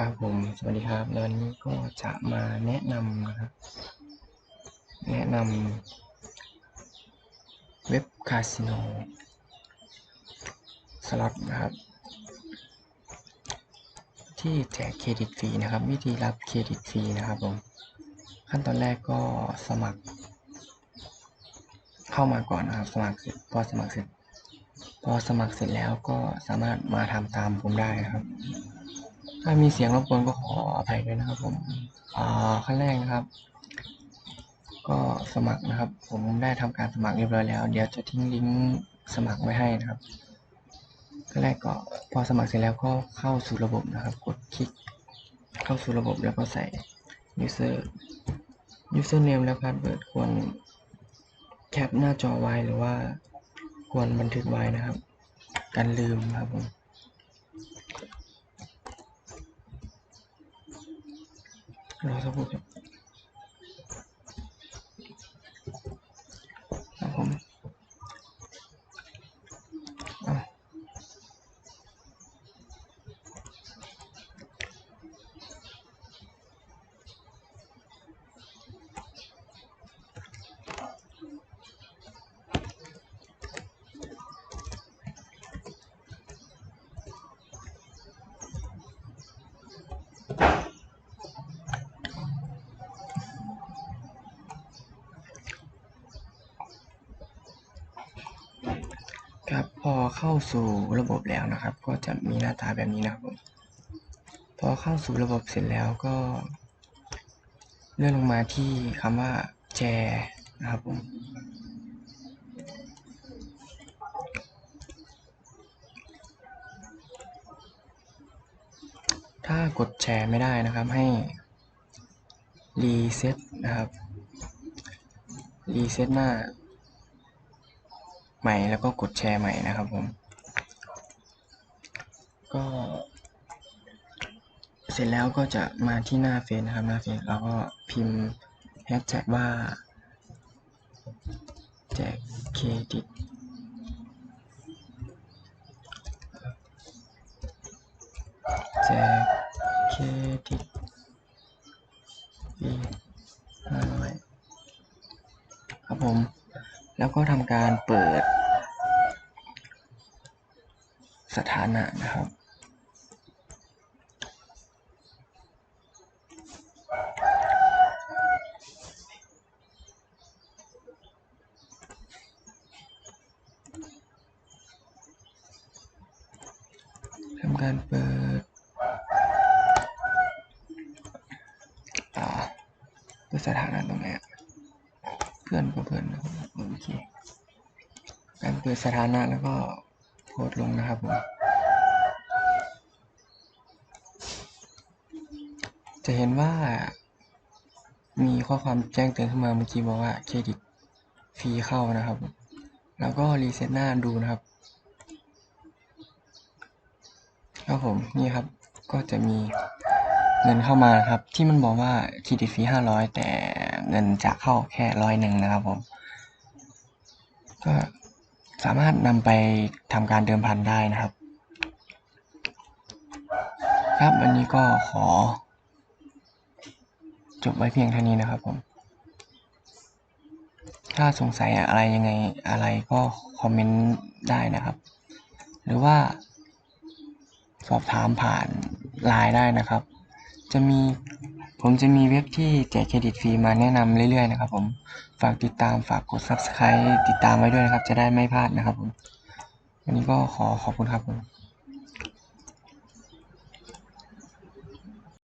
ครับผม สวัสดีครับวันนี้ก็จะมาแนะนำนะครับ แนะนำเว็บคาสิโนสล็อตนะครับ ที่แจกเครดิตฟรีนะครับ วิธีรับเครดิตฟรีนะครับผม ขั้นตอนแรกก็สมัคร เข้ามาก่อนนะครับ สมัครเสร็จพอสมัครเสร็จ พอสมัครเสร็จแล้วก็สามารถมาทำตามผมได้นะครับ ถ้ามีเสียงรบกวนก็ขออภัยด้วยนะครับผมอ่าขั้นแรกนะครับ ก็สมัครนะครับ ผมได้ทำการสมัครเรียบร้อยแล้ว เดี๋ยวจะทิ้งลิงก์สมัครไว้ให้นะครับขั้นแรกก็พอสมัครเสร็จแล้วก็เข้าสู่ระบบนะครับ กดคลิก เข้าสู่ระบบแล้วก็ใส่ user username และ password ควรแคปหน้าจอไว้หรือว่าควรบันทึกไว้นะครับการลืมครับผม รอสักครู่ครับครับผมอะ ครับพอเข้าสู่ระบบแล้วนะครับ ก็จะมีหน้าตาแบบนี้นะครับผมพอเข้าสู่ระบบเสร็จแล้วก็ เลื่อนลงมาที่คำว่าแชร์นะครับผมถ้ากดแชร์ไม่ได้นะครับให้รีเซ็ตนะครับรีเซ็ตหน้า ใหม่แล้วก็กดแชร์ใหม่นะครับผม ก็ เสร็จแล้วก็จะมาที่หน้าเฟซนะครับหน้าเฟซแล้วก็พิมพ์แฮชแท็กว่าแจกเครดิตแจกเครดิตฟรีห้าร้อยครับผม แล้วก็ทำการเปิด สถานะนะครับ ทำการเปิดเปิดสถานะตรงนอะ เพื่อนก็เพื่อนนะครับโอเคการเปิดสถานะแล้วก็โพสลงนะครับผมจะเห็นว่ามีข้อความแจ้งเตือนขึ้นมาเมื่อกี้บอกว่าเครดิตฟรีเข้านะครับ แล้วก็รีเซ็ตหน้าดูนะครับครับผมนี่ครับก็จะมีเงินเข้ามาครับที่มันบอกว่าเครดิตฟรีห้าร้อยแต่ เงินจะเข้าแค่ร้อยหนึ่งนะครับผม ก็สามารถนำไปทำการเดิมพันได้นะครับ ครับวันนี้ก็ขอ จบไว้เพียงเท่านี้นะครับผม ถ้าสงสัยอะไรยังไงอะไรก็คอมเมนต์ได้นะครับ หรือว่าสอบถามผ่านไลน์ได้นะครับ จะมี ผมจะมีเว็บที่แจกเครดิตฟรีมาแนะนำเรื่อยๆนะครับผม ฝากติดตามฝากกด subscribe ติดตามไว้ด้วยนะครับ จะได้ไม่พลาดนะครับผม วันนี้ก็ขอขอบคุณครับผม